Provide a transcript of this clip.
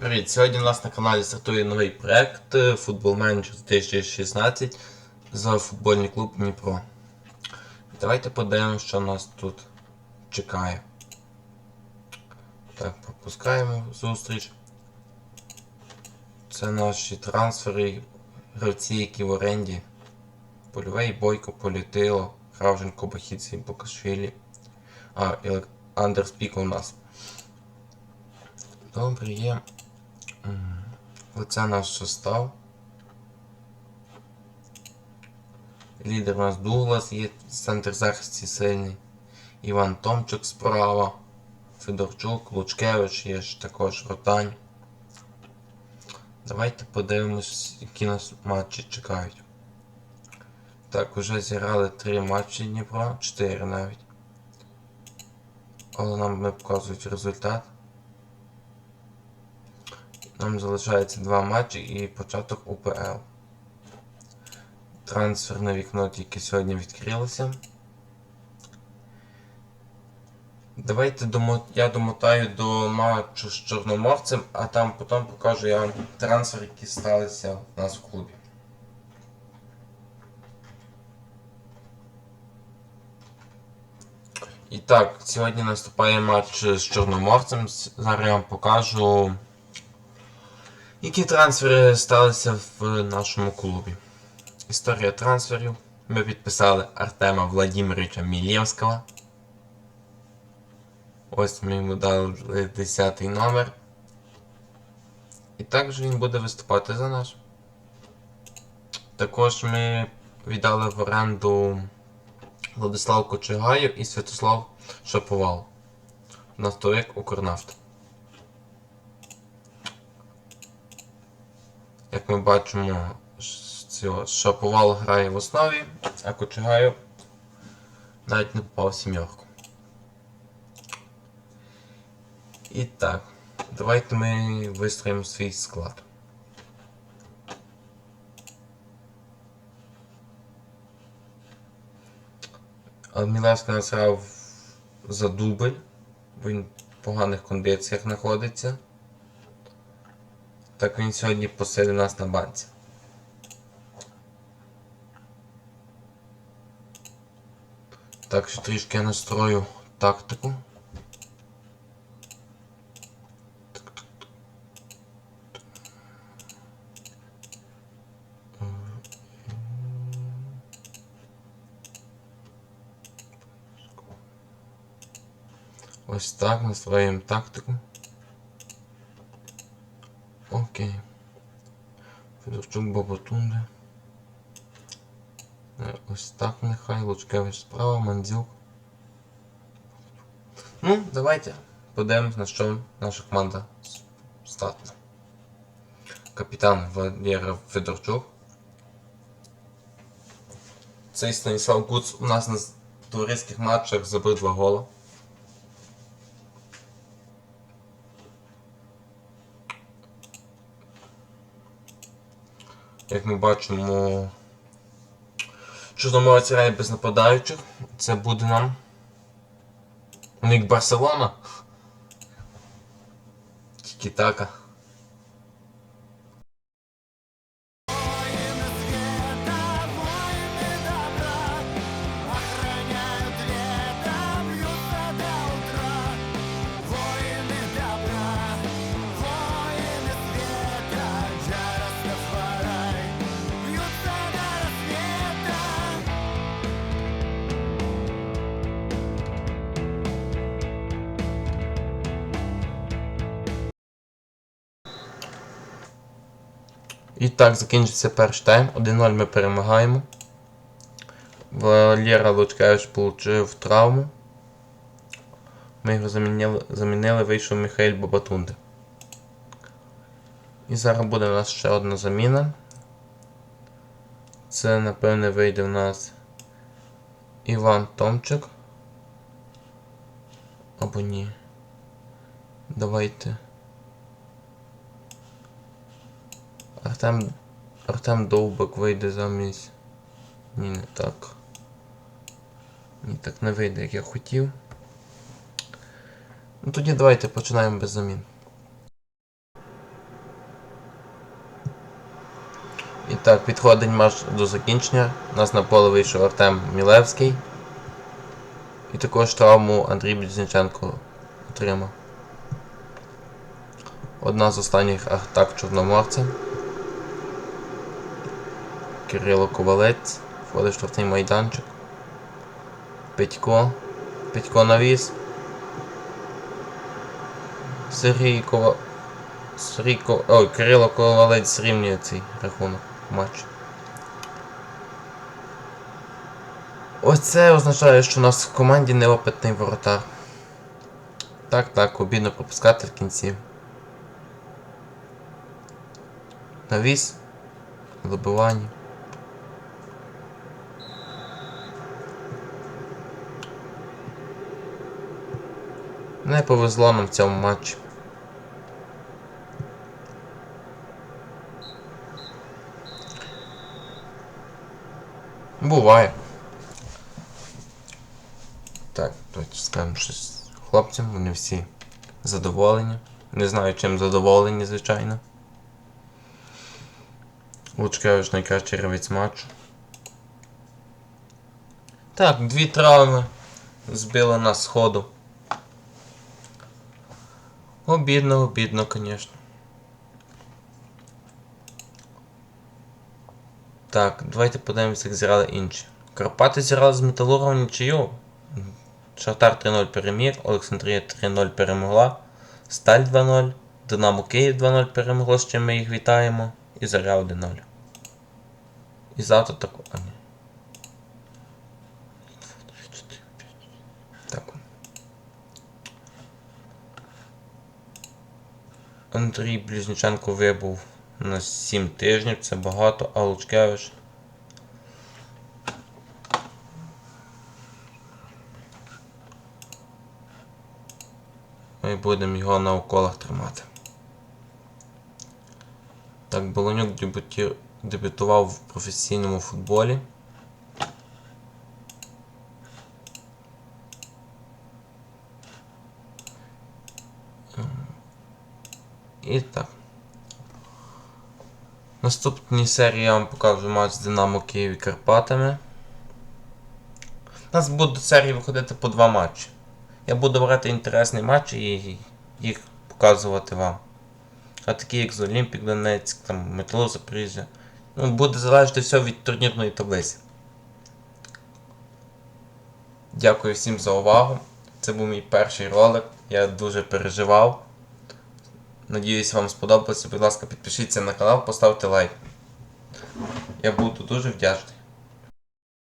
Привіт! Сьогодні у нас на каналі стартує новий проект Футбол Менеджер 2016 за футбольний клуб Дніпро. Давайте подивимося, що нас тут чекає. Так, пропускаємо зустріч. Це наші трансфери, гравці, які в оренді. Польовий Бойко, Політило, Кравженко, Бахіці, Бокашвілі. А, Андерс у нас. Добре, є. Оце наш состав. Лідер у нас Дуглас є центр захисті сильний. Іван Томчук справа. Федорчук, Лучкевич є ж також Ротань. Давайте подивимось, які нас матчі чекають. Так, вже зіграли 3 матчі Дніпро, 4 навіть. Але нам не показують результат. Нам залишається два матчі і початок УПЛ. Трансферне вікно тільки сьогодні відкрилося. Давайте я домотаю до матчу з Чорноморцем, а там потім покажу я вам трансфери, які сталися у нас в клубі. І так, сьогодні наступає матч з Чорноморцем. Зараз я вам покажу. Які трансфери сталися в нашому клубі? Історія трансферів. Ми підписали Артема Владимировича Мілєвського. Ось ми йому дали 10 номер. І також він буде виступати за наш. Також ми віддали в оренду Владислав Кочегаєв і Святослав Шаповал. Настояк Укрнафт. Як ми бачимо, цього Шаповал грає в основі, а Кочегаєв навіть не попав в сім'ярку. І так, давайте ми вистроїмо свій склад. Мілевський нас за дубль, бо він в поганих кондиціях знаходиться. Так він сьогодні посилив нас на банці. Так що трішки я настрою тактику. Ось так настроюємо тактику. Окей. Федорчук Бабатунде. Е, Ось так нехай. Лучкевич справа, Мандзюк. Ну, давайте подивимось, на що наша команда статна. Капітан Валера Федорчук. Цей Станіслав Гуц у нас на товариських матчах забив два гола. Як ми бачимо, Чорноморець грає без нападаючих. Це буде нам. Них Барселона. Тільки така. І так, закінчився перший тайм. 1-0 ми перемагаємо. Валера Лучкевич отримав травму. Ми його замінили, замінили вийшов Михайль Бабатунде. І зараз буде у нас ще одна заміна. Це, напевне, вийде в нас Іван Томчик. Або ні. Давайте. Артем... Артем Довбак вийде замість... Ні, не так. Ні, так не вийде, як я хотів. Ну Тоді давайте починаємо без замін. І так, підходить марш до закінчення. У нас на поле вийшов Артем Мілевський. І також травму Андрій Блізниченко отримав. Одна з останніх атак Чорноморця. Кирило Ковалець. Входить в штрафний майданчик. Петько. Петько навіс. Сергій Кова... Сергій Ко... Ой, Кирило Ковалець зрівнює цей рахунок матчу. Оце означає, що у нас в команді неопитний воротар. Так, так, обідно пропускати в кінці. Навіс. Добивання. Не повезло нам в цьому матчі. Буває. Так, давайте скажемо щось хлопцям, вони всі задоволені. Не знаю, чим задоволені, звичайно. Лучкевич найкращий гравець матчу. Так, дві травми збили нас з ходу. Обідно, обідно, звісно. Так, давайте подивимося, як зіграли інші. Карпати зіграли з Металургом нічию. Шахтар 3-0 переміг, Олександрія 3-0 перемогла, Сталь 2-0, Динамо Київ 2-0 перемогло, з чим ми їх вітаємо. І Заря 1-0. І завтра так. А, ні. Андрій Близніченко вибув на 7 тижнів, це багато, а Лучкевич. Ми будемо його на уколах тримати. Так, Болонюк дебютував в професійному футболі. І так. Серії я вам покажу матч з Динамо Київ і Карпатами. У нас будуть серії виходити по два матчі. Я буду брати інтересні матчі і їх показувати вам. А такі як з Олімпік Донецьк, там Метро Запоріжжя. Ну, буде залежати все від турнірної таблиці. Дякую всім за увагу. Це був мій перший ролик. Я дуже переживав. Надіюсь, вам сподобалося. Будь ласка, підпишіться на канал, поставте лайк. Я буду дуже вдячний.